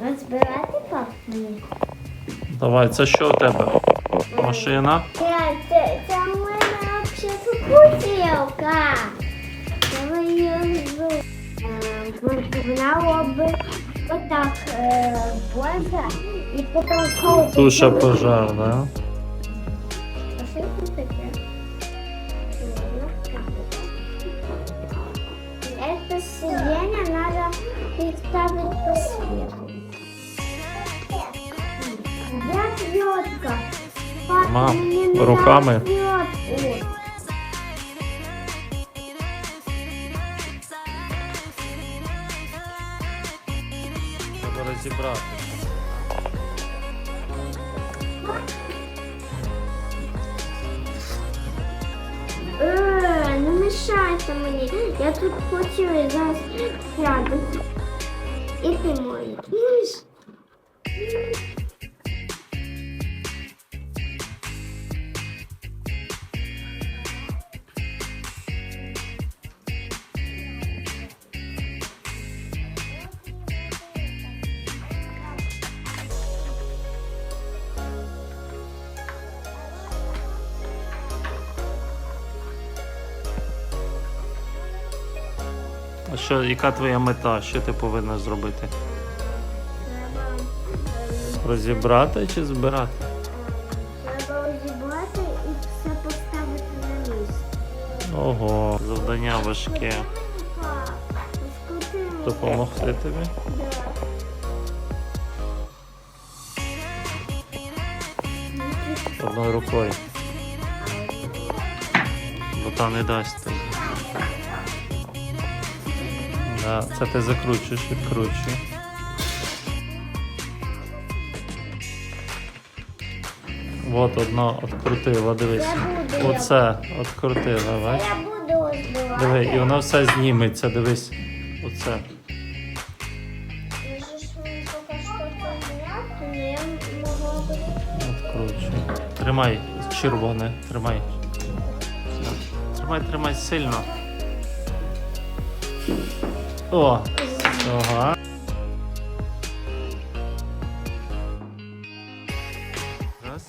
От збирати. Давай, це що у тебе? Машина? Це, це, це у мене взагалі. Давай її розберу. Е, Вона робить отак е, боже і потім коло. Туша пожар, да? А що це таке? Это сиденье надо представить по свету. Я. Папа, Мам, руками? Треба розібрати. Е, не мешайте мені. Я тут хочу і зараз сяду. І ти мой. А що, яка твоя мета? Що ти повинна зробити? Треба, Розібрати чи збирати? треба розібрати і все поставити на місце. Ого, завдання важке. Пап, скрути мені. Допомогти тобі? Одною рукою. Бо та не дасть тобі. Да, це ти закручуєш, відкручуй. От одно відкрутила, дивись. Я буду. Оце відкрутила, бач? Я буду розбивати. Диви, і воно все зніметься, дивись. Оце. Якщо ж мені поки що це зняти, я могла би... Тримай червоне, тримай. Все. Тримай, тримай сильно. О. Ага. Раз.